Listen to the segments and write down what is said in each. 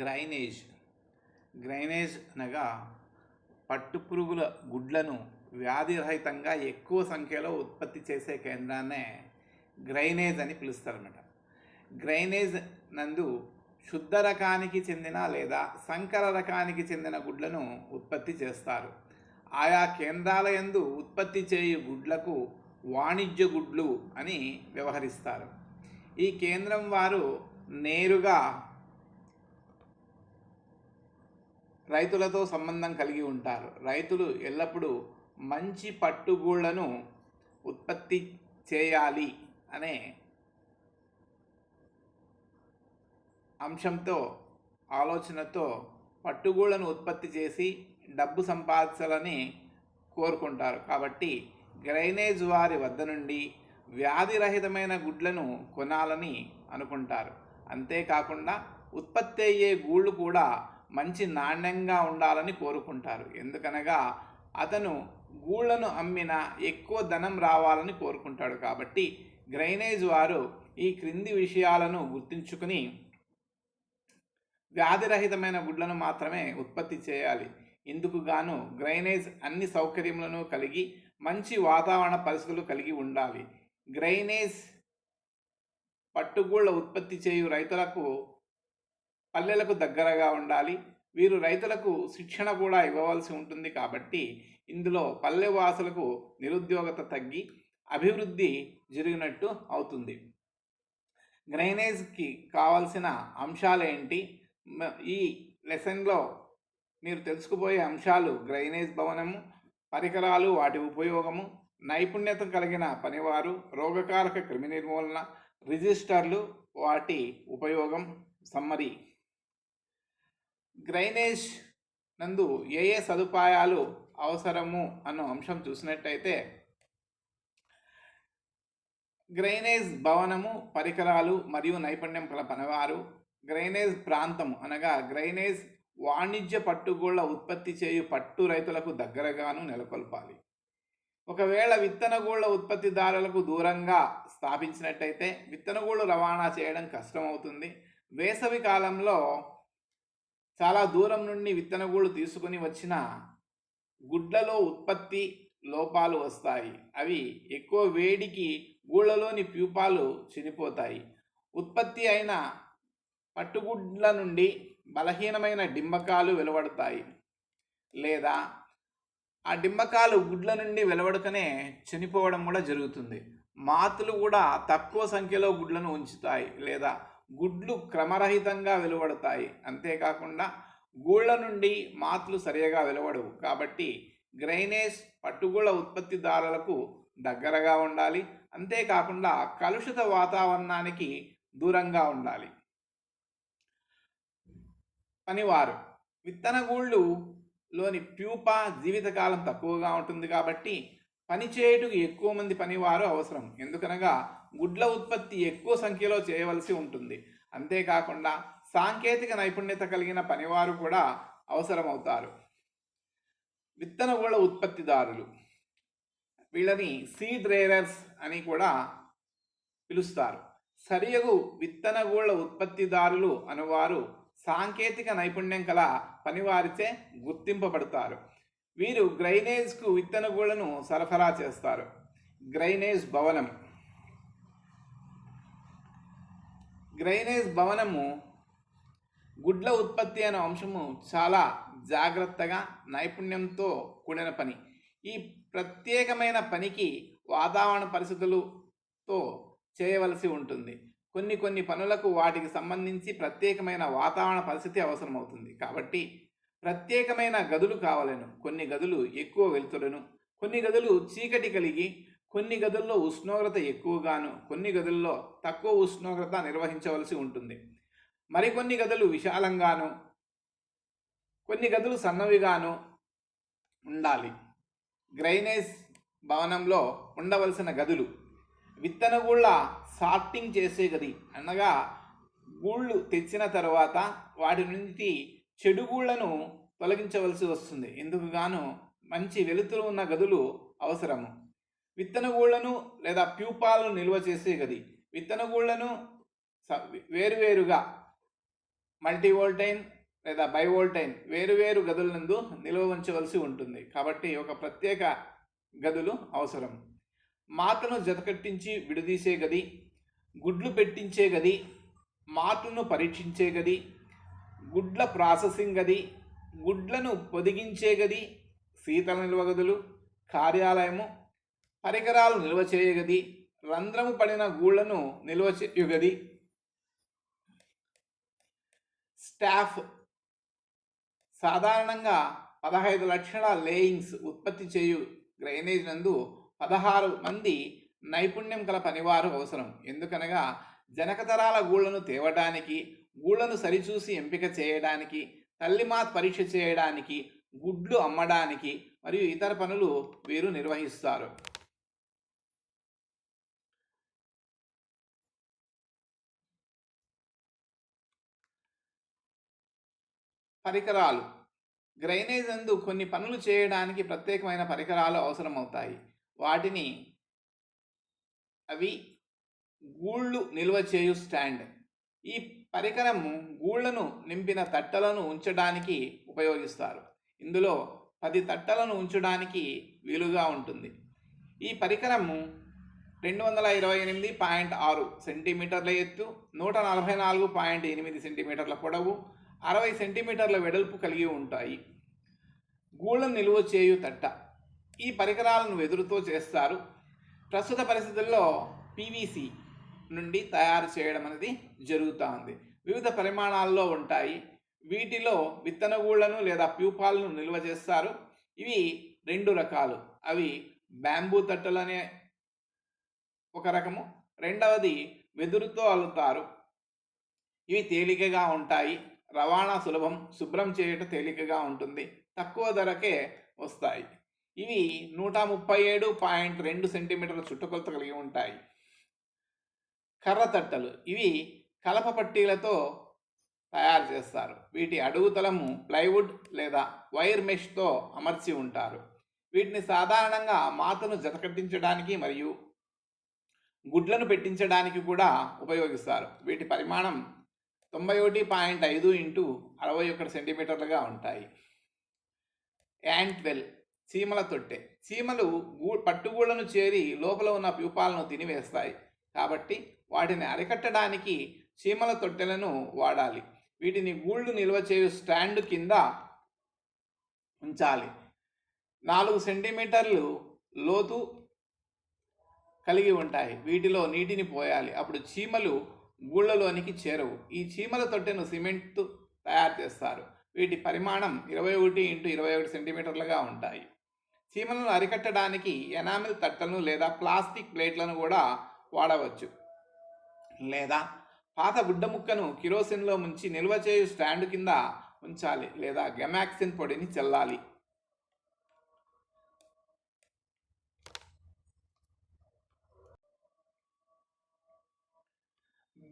Grainage. Grainage అనగా పట్టుపురుగుల గుడ్లను వ్యాధిరహితంగా ఎక్కువ సంఖ్యలో ఉత్పత్తి చేసే కేంద్రాన్నే గ్రైనేజ్ అని పిలుస్తారన్నమాట. గ్రైనేజ్ నందు శుద్ధ రకానికి చెందిన లేదా సంకర రకానికి చెందిన గుడ్లను ఉత్పత్తి చేస్తారు. ఆయా కేంద్రాల యందు ఉత్పత్తి చేయు గుడ్లకు వాణిజ్య గుడ్లు అని వ్యవహరిస్తారు. ఈ కేంద్రం వారు నేరుగా రైతులతో సంబంధం కలిగి ఉంటారు. రైతులు ఎల్లప్పుడూ మంచి పట్టుగూళ్ళను ఉత్పత్తి చేయాలి అనే అంశంతో ఆలోచనతో పట్టుగూళ్ళను ఉత్పత్తి చేసి డబ్బు సంపాదించాలని కోరుకుంటారు. కాబట్టి గ్రైనేజ్ వారి వద్ద నుండి వ్యాధిరహితమైన గుడ్లను కొనాలని అనుకుంటారు. అంతేకాకుండా ఉత్పత్తి అయ్యే గూళ్ళు కూడా మంచి నాణ్యంగా ఉండాలని కోరుకుంటారు. ఎందుకనగా అతను గూళ్ళను అమ్మిన ఎక్కువ ధనం రావాలని కోరుకుంటాడు కాబట్టి గ్రైనేజ్ వారు ఈ క్రింది విషయాలను గుర్తుంచుకుని వ్యాధిరహితమైన గుడ్లను మాత్రమే ఉత్పత్తి చేయాలి. ఇందుకు గాను గ్రైనేజ్ అన్ని సౌకర్యములను కలిగి మంచి వాతావరణ పరిస్థితులు కలిగి ఉండాలి. గ్రైనేజ్ పట్టుగూళ్ళ ఉత్పత్తి చేయు రైతులకు పల్లెలకు దగ్గరగా ఉండాలి. వీరు రైతులకు శిక్షణ కూడా ఇవ్వవలసి ఉంటుంది కాబట్టి ఇందులో పల్లె వాసులకు నిరుద్యోగత తగ్గి అభివృద్ధి జరిగినట్టు అవుతుంది. గ్రైనేజ్కి కావాల్సిన అంశాలు ఏంటి ఈ లెసన్లో మీరు తెలుసుకుపోయే అంశాలు గ్రైనేజ్ భవనము పరికరాలు వాటి ఉపయోగము నైపుణ్యత కలిగిన పనివారు రోగకారక క్రిమి నిర్మూలన రిజిస్టర్లు వాటి ఉపయోగం సమ్మరి గ్రైనేజ్ నందు ఏ ఏ సదుపాయాలు అవసరము అన్న అంశం చూసినట్టయితే గ్రైనేజ్ భవనము పరికరాలు మరియు నైపుణ్యం గల పనివారు గ్రైనేజ్ ప్రాంతం అనగా గ్రైనేజ్ వాణిజ్య పట్టుగూళ్ళ ఉత్పత్తి చేయు పట్టు రైతులకు దగ్గరగాను నెలకొల్పాలి. ఒకవేళ విత్తనగూళ్ళ ఉత్పత్తిదారులకు దూరంగా స్థాపించినట్టయితే విత్తనగూళ్ళు రవాణా చేయడం కష్టమవుతుంది. వేసవి కాలంలో చాలా దూరం నుండి విత్తనగూళ్ళు తీసుకుని వచ్చిన గుడ్లలో ఉత్పత్తి లోపాలు వస్తాయి. అవి ఎక్కువ వేడికి గూళ్ళలోని ప్యూపాలు చనిపోతాయి. ఉత్పత్తి అయిన పట్టుగుడ్ల నుండి బలహీనమైన డింబకాలు వెలువడతాయి. లేదా ఆ డింబకాలు గుడ్ల నుండి వెలువడకనే చనిపోవడం కూడా జరుగుతుంది. మాతులు కూడా తక్కువ సంఖ్యలో గుడ్లను ఉంచుతాయి. లేదా గుడ్లు క్రమరహితంగా వెలువడతాయి. అంతేకాకుండా గూళ్ళ నుండి మాతులు సరిగా వెలువడవు. కాబట్టి గ్రైనేజ్ పట్టుగూళ్ళ ఉత్పత్తిదారులకు దగ్గరగా ఉండాలి. అంతేకాకుండా కలుషిత వాతావరణానికి దూరంగా ఉండాలి. పనివారు. విత్తనగూళ్ళు లోని ప్యూపా జీవితకాలం తక్కువగా ఉంటుంది కాబట్టి పనిచేయుటకు ఎక్కువ మంది పనివారు అవసరం. ఎందుకనగా గుడ్ల ఉత్పత్తి ఎక్కువ సంఖ్యలో చేయవలసి ఉంటుంది. అంతేకాకుండా సాంకేతిక నైపుణ్యత కలిగిన పనివారు కూడా అవసరమవుతారు. విత్తనగూడ ఉత్పత్తిదారులు. వీళ్ళని సీడ్ రేరర్స్ అని కూడా పిలుస్తారు. సరియగు విత్తనగూళ్ళ ఉత్పత్తిదారులు అనువారు సాంకేతిక నైపుణ్యం కల పనివారిచే గుర్తింపబడతారు. వీరు గ్రైనేజ్కు విత్తనగూళ్ళను సరఫరా చేస్తారు. గ్రైనేజ్ భవనం. గ్రైనేజ్ భవనము గుడ్ల ఉత్పత్తి అనే అంశము చాలా జాగ్రత్తగా నైపుణ్యంతో కూడిన పని. ఈ ప్రత్యేకమైన పనికి వాతావరణ పరిస్థితులతో చేయవలసి ఉంటుంది. కొన్ని కొన్ని పనులకు వాటికి సంబంధించి ప్రత్యేకమైన వాతావరణ పరిస్థితి అవసరమవుతుంది. కాబట్టి ప్రత్యేకమైన గదులు కావలను. కొన్ని గదులు ఎక్కువ వెలుతురును. కొన్ని గదులు చీకటి కలిగి కొన్ని గదుల్లో ఉష్ణోగ్రత ఎక్కువగాను కొన్ని గదుల్లో తక్కువ ఉష్ణోగ్రత నిర్వహించవలసి ఉంటుంది. మరికొన్ని గదులు విశాలంగాను కొన్ని గదులు సన్నవిగాను ఉండాలి. గ్రైనేజ్ భవనంలో ఉండవలసిన గదులు. విత్తనగూళ్ళ సార్టింగ్ చేసే గది అనగా గూళ్ళు తెచ్చిన తర్వాత వాటి నుంచి చెడు గూళ్ళను తొలగించవలసి వస్తుంది. ఇందుకు గాను మంచి వెలుతురు ఉన్న గదులు అవసరము. విత్తనగూళ్ళను లేదా ప్యూపాలను నిల్వ చేసే గది. విత్తనగూళ్ళను వేరువేరుగా మల్టీవోల్టైన్ లేదా బైవోల్టైన్ వేరువేరు గదుల నందు నిల్వ ఉంచవలసి ఉంటుంది. కాబట్టి ఒక ప్రత్యేక గదులు అవసరం. మాతను జతకట్టించి విడదీసే గది గుడ్లు పెట్టించే గది మాతను పరీక్షించే గది గుడ్ల ప్రాసెసింగ్ గది గుడ్లను పొదిగించే గది శీతల నిల్వ గదులు కార్యాలయము పరికరాలు నిల్వ చేయగది రంధ్రము పడిన గూళ్ళను నిల్వ చేయగది. స్టాఫ్ సాధారణంగా పదహైదు లక్షల లేయింగ్స్ ఉత్పత్తి చేయు గ్రైనేజ్ నందు పదహారు మంది నైపుణ్యం గల పనివారు అవసరం. ఎందుకనగా జనకతరాల గూళ్ళను తేవడానికి గూళ్ళను సరిచూసి ఎంపిక చేయడానికి తల్లిమాత్ పరీక్ష చేయడానికి గుడ్లు అమ్మడానికి మరియు ఇతర పనులు వీరు నిర్వహిస్తారు. పరికరాలు. గ్రైనేజ్ అందు కొన్ని పనులు చేయడానికి ప్రత్యేకమైన పరికరాలు అవసరమవుతాయి. వాటిని అవి గూళ్ళు నిల్వ చేయు స్టాండ్. ఈ పరికరము గూళ్ళను నింపిన తట్టలను ఉంచడానికి ఉపయోగిస్తారు. ఇందులో పది తట్టలను ఉంచడానికి వీలుగా ఉంటుంది. ఈ పరికరము రెండు వందల ఇరవై ఎనిమిది పాయింట్ ఆరు సెంటీమీటర్ల ఎత్తు నూట నలభై నాలుగు పాయింట్ ఎనిమిది సెంటీమీటర్ల పొడవు అరవై సెంటీమీటర్ల వెడల్పు కలిగి ఉంటాయి. గూళ్ళను నిల్వ చేయు తట్ట. ఈ పరికరాలను వెదురుతో చేస్తారు. ప్రస్తుత పరిస్థితుల్లో పీవీసీ నుండి తయారు చేయడం అనేది జరుగుతూ ఉంది. వివిధ పరిమాణాల్లో ఉంటాయి. వీటిలో విత్తన గూళ్ళను లేదా ప్యూపాలను నిల్వ చేస్తారు. ఇవి రెండు రకాలు. అవి బ్యాంబూ తట్టలు అనే ఒక రకము. రెండవది వెదురుతో అల్లుతారు. ఇవి తేలికగా ఉంటాయి. రవాణా సులభం శుభ్రం చేయట తేలికగా ఉంటుంది. తక్కువ ధరకే వస్తాయి. ఇవి నూట ముప్పై ఏడు పాయింట్ రెండు సెంటీమీటర్ల చుట్టుకొలత కలిగి ఉంటాయి. కర్ర తట్టలు. ఇవి కలప పట్టీలతో తయారు చేస్తారు. వీటి అడుగుతలము ప్లైవుడ్ లేదా వైర్ మెష్తో అమర్చి ఉంటారు. వీటిని సాధారణంగా మాతను జతకట్టించడానికి మరియు గుడ్లను పెట్టించడానికి కూడా ఉపయోగిస్తారు. వీటి పరిమాణం తొంభై ఒకటి పాయింట్ ఐదు ఇంటూ అరవై ఒకటి సెంటీమీటర్లుగా ఉంటాయి. యాంట్వెల్ చీమల తొట్టె. చీమలు గూ పట్టుగూళ్ళను చేరి లోపల ఉన్న ప్యూపాలను తినివేస్తాయి. కాబట్టి వాటిని అరికట్టడానికి చీమల తొట్టెలను వాడాలి. వీటిని గూళ్ళు నిల్వ చేయు స్టాండ్ కింద ఉంచాలి. నాలుగు సెంటీమీటర్లు లోతు కలిగి ఉంటాయి. వీటిలో నీటిని పోయాలి. అప్పుడు చీమలు గూళ్ళలోనికి చేరవు. ఈ చీమల తొట్టెను సిమెంట్ తయారు చేస్తారు. వీటి పరిమాణం ఇరవై ఒకటి ఇంటూ ఇరవై ఒకటి సెంటీమీటర్లుగా ఉంటాయి. చీమలను అరికట్టడానికి ఎనామిల్ తట్టలను లేదా ప్లాస్టిక్ ప్లేట్లను కూడా వాడవచ్చు. లేదా పాత గుడ్డ ముక్కను కిరోసిన్లో ముంచి నిల్వ చేయు స్టాండ్ కింద ఉంచాలి. లేదా గెమాక్సిన్ పొడిని చల్లాలి.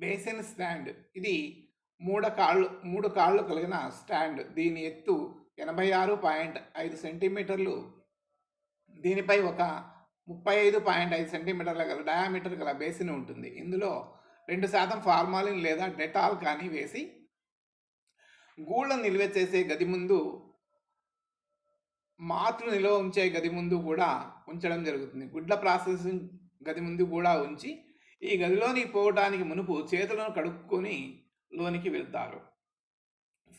Basin stand. ఇది మూడు కాళ్ళు మూడు కాళ్ళు కలిగిన స్టాండ్. దీని ఎత్తు ఎనభై ఆరు పాయింట్ ఐదు సెంటీమీటర్లు. దీనిపై ఒక ముప్పై ఐదు పాయింట్ ఐదు సెంటీమీటర్ల గల డయామీటర్ గల బేసిన్ ఉంటుంది. ఇందులో రెండు శాతం ఫార్మాలిన్ లేదా డెటాల్ కానీ వేసి గూళ్ళను నిల్వ చేసే గది ముందు మాతృ నిల్వ ఉంచే గది ముందు కూడా ఉంచడం జరుగుతుంది. గుడ్ల ప్రాసెసింగ్ గది ముందు కూడా ఉంచి ఈ గదిలోనికి పోవటానికి మునుపు చేతులను కడుక్కొని లోనికి వెళ్తారు.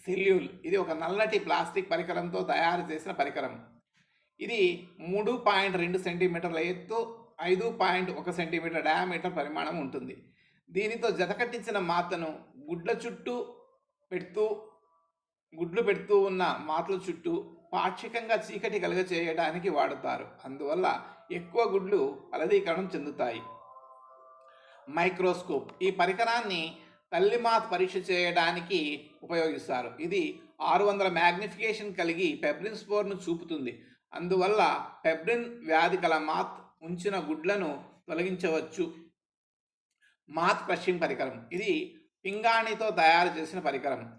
సెల్యూల్ ఇది ఒక నల్లటి ప్లాస్టిక్ పరికరంతో తయారు చేసిన పరికరం. ఇది మూడు పాయింట్ రెండు సెంటీమీటర్ల ఎత్తు ఐదు పాయింట్ ఒక సెంటీమీటర్ డయామీటర్ పరిమాణం ఉంటుంది. దీనితో జతకట్టించిన మాతను గుడ్ల చుట్టూ పెడుతూ గుడ్లు పెడుతూ ఉన్న మాతల చుట్టూ పాక్షికంగా చీకటి కలుగ చేయడానికి వాడుతారు. అందువల్ల ఎక్కువ గుడ్లు ఫలదీకరణం చెందుతాయి. మైక్రోస్కోప్. ఈ పరికరాన్ని తల్లిమాత్ పరీక్ష చేయడానికి ఉపయోగిస్తారు. ఇది ఆరు వందల మ్యాగ్నిఫికేషన్ కలిగి పెబ్రిన్ స్పోర్ను చూపుతుంది. అందువల్ల పెబ్రిన్ వ్యాధి కల మాత్ ఉంచిన గుడ్లను తొలగించవచ్చు. మాత్ క్రషింగ్ పరికరం. ఇది పింగాణితో తయారు చేసిన పరికరం.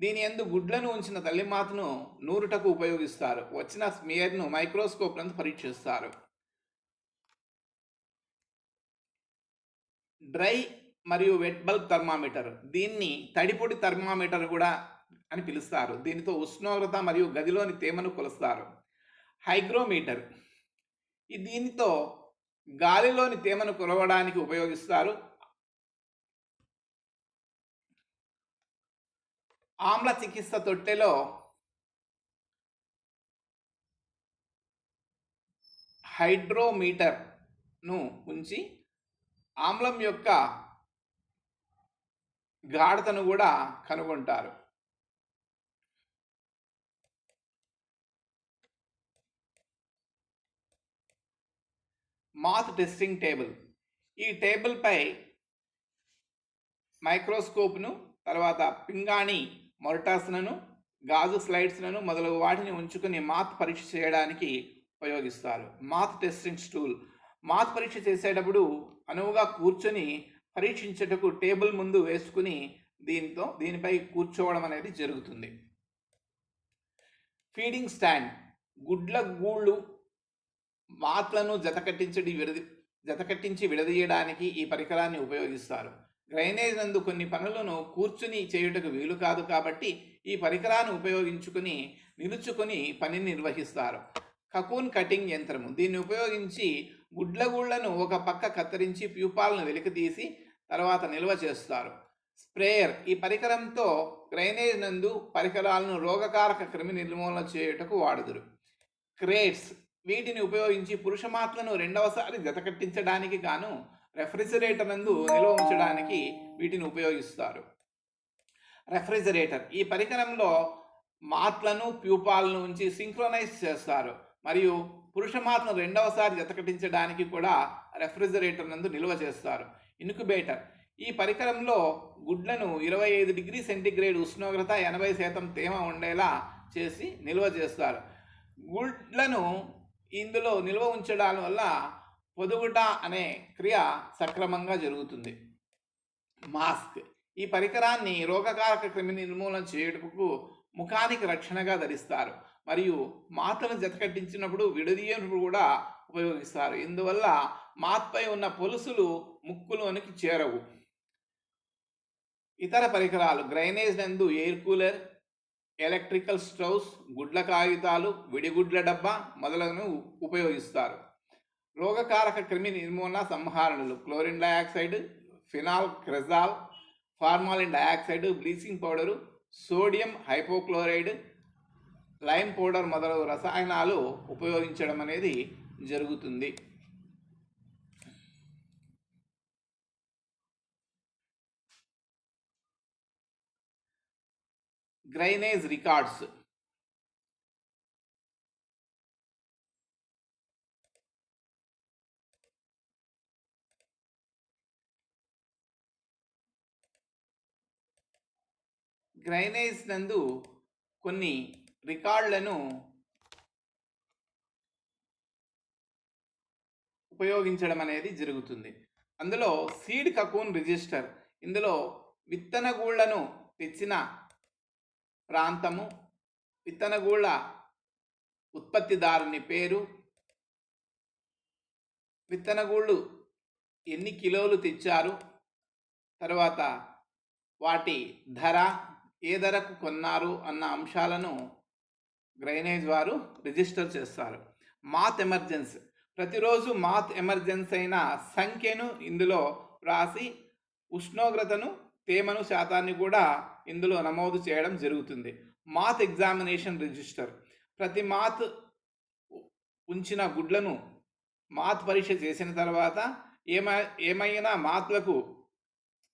దీని ఎందు గుడ్లను ఉంచిన తల్లిమాతను నూరుటకు ఉపయోగిస్తారు. వచ్చిన స్మియర్ను మైక్రోస్కోప్ నందు పరీక్షిస్తారు. డ్రై మరియు వెట్ బల్బ్ థర్మామీటర్. దీన్ని తడిపొడి థర్మామీటర్ కూడా అని పిలుస్తారు. దీనితో ఉష్ణోగ్రత మరియు గదిలోని తేమను కొలుస్తారు. హైగ్రోమీటర్. దీనితో గాలిలోని తేమను కొలవడానికి ఉపయోగిస్తారు. ఆమ్ల చికిత్స తొట్టెలో హైడ్రోమీటర్ను ఉంచి ఆమ్లం యొక్క గాఢతను కూడా కనుగొంటారు. Moth testing table. ఈ టేబుల్పై మైక్రోస్కోప్ను తర్వాత పింగాణి మొరటాస్లను గాజు స్లైడ్స్లను మొదలగు వాటిని ఉంచుకుని మాత్ పరీక్ష చేయడానికి ఉపయోగిస్తారు. మాత్ టెస్టింగ్ స్టూల్. మాత్ పరీక్ష చేసేటప్పుడు అనువుగా కూర్చొని పరీక్షించటకు టేబుల్ ముందు వేసుకుని దీంతో దీనిపై కూర్చోవడం అనేది జరుగుతుంది. Feeding stand. గుడ్ల గూళ్ళు మాత్లను జతకట్టించడి విడది జతకట్టించి విడదీయడానికి ఈ పరికరాన్ని ఉపయోగిస్తారు. డ్రైనేజ్ నందు కొన్ని పనులను కూర్చుని చేయుటకు వీలు కాదు కాబట్టి ఈ పరికరాన్ని ఉపయోగించుకుని నిలుచుకొని పనిని నిర్వహిస్తారు. కకూన్ కటింగ్ యంత్రము. దీన్ని ఉపయోగించి గుడ్లగూళ్ళను ఒక పక్క కత్తిరించి ప్యూపాలను వెలికితీసి తర్వాత నిల్వ చేస్తారు. స్ప్రేయర్ ఈ పరికరంతో డ్రైనేజ్ నందు పరికరాలను రోగకారక క్రిమి నిర్మూలన చేయుటకు వాడుదురు. క్రేట్స్ వీటిని ఉపయోగించి పురుషమాత్లను రెండవసారి జతకట్టించడానికి గాను రెఫ్రిజిరేటర్ నందు నిల్వ ఉంచడానికి వీటిని ఉపయోగిస్తారు. రెఫ్రిజిరేటర్ ఈ పరికరంలో మాత్లను ప్యూపాలను ఉంచి సింక్రోనైజ్ చేస్తారు. మరియు పురుష మాత్లను రెండవసారి జతకటించడానికి కూడా రెఫ్రిజిరేటర్ నందు నిల్వ చేస్తారు. ఇన్క్యుబేటర్. ఈ పరికరంలో గుడ్లను ఇరవై ఐదు డిగ్రీ సెంటీగ్రేడ్ ఉష్ణోగ్రత ఎనభై శాతం తేమ ఉండేలా చేసి నిల్వ చేస్తారు. గుడ్లను ఇందులో నిల్వ ఉంచడం వల్ల పొదుగుట అనే క్రియ సక్రమంగా జరుగుతుంది. మాస్క్. ఈ పరికరాన్ని రోగకారక క్రిమి నిర్మూలన చేయుటకు ముఖానికి రక్షణగా ధరిస్తారు. మరియు మాతను జతకట్టించినప్పుడు విడదీయనప్పుడు కూడా ఉపయోగిస్తారు. ఇందువల్ల మాత్పై ఉన్న పొలుసులు ముక్కులోనికి చేరవు. ఇతర పరికరాలు గ్రైనేజ్ నందు ఎయిర్ కూలర్ ఎలక్ట్రికల్ స్టవ్స్ గుడ్ల కాగితాలు విడిగుడ్ల డబ్బా మొదలగును ఉపయోగిస్తారు. రోగకారక క్రిమి నిర్మూలన సంహారణలు chlorine dioxide phenol cresol formalin dioxide bleaching powder sodium hypochloride lime powder మొదలగు రసాయనాలు ఉపయోగించడం అనేది జరుగుతుంది. గ్రైనేజ్ రికార్డ్స్ గ్రైనేజ్ నందు కొన్ని రికార్డులను ఉపయోగించడం అనేది జరుగుతుంది. అందులో సీడ్ కకూన్ రిజిస్టర్ ఇందులో విత్తనగూళ్ళను తెచ్చిన ప్రాంతము విత్తనగూళ్ళ ఉత్పత్తిదారుని పేరు విత్తనగూళ్ళు ఎన్ని కిలోలు తెచ్చారు తర్వాత వాటి ధర ఏ ధరకు కొన్నారు అన్న అంశాలను గ్రైనేజ్ వారు రిజిస్టర్ చేస్తారు. Moth emergency. ప్రతిరోజు మాత్ ఎమర్జెన్సీ అయిన సంఖ్యను ఇందులో వ్రాసి ఉష్ణోగ్రతను తేమను శాతాన్ని కూడా ఇందులో నమోదు చేయడం జరుగుతుంది. Moth examination register. ప్రతి మాత్ ఉంచిన గుడ్లను మాత్ పరీక్ష చేసిన తర్వాత ఏమై ఏమైనా మాత్లకు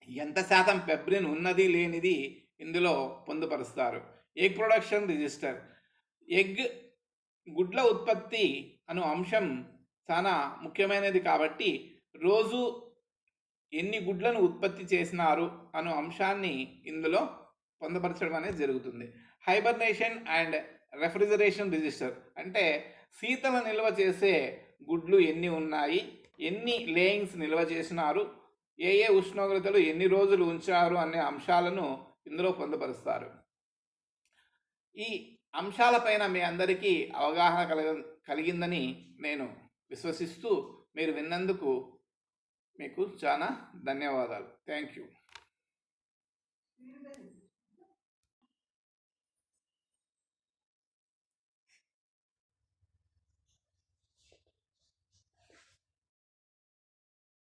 ఎంత శాతం పెబ్రిన్ ఉన్నది లేనిది ఇందులో పొందుపరుస్తారు. Egg production register. ఎగ్ గుడ్ల ఉత్పత్తి అను అంశం చాలా ముఖ్యమైనది కాబట్టి రోజు ఎన్ని గుడ్లను ఉత్పత్తి చేసినారు అను అంశాన్ని ఇందులో పొందపరచడం అనేది జరుగుతుంది. హైబర్నేషన్ అండ్ రెఫ్రిజరేషన్ రిజిస్టర్ అంటే శీతల నిల్వ చేసే గుడ్లు ఎన్ని ఉన్నాయి ఎన్ని లేయింగ్స్ నిల్వ చేసినారు ఏ ఏ ఉష్ణోగ్రతలు ఎన్ని రోజులు ఉంచారు అనే అంశాలను ఇందులో పొందుపరుస్తారు. ఈ అంశాలపైన మీ అందరికీ అవగాహన కలగ కలిగిందని నేను విశ్వసిస్తూ మీరు విన్నందుకు మీకు చాలా ధన్యవాదాలు. Thank you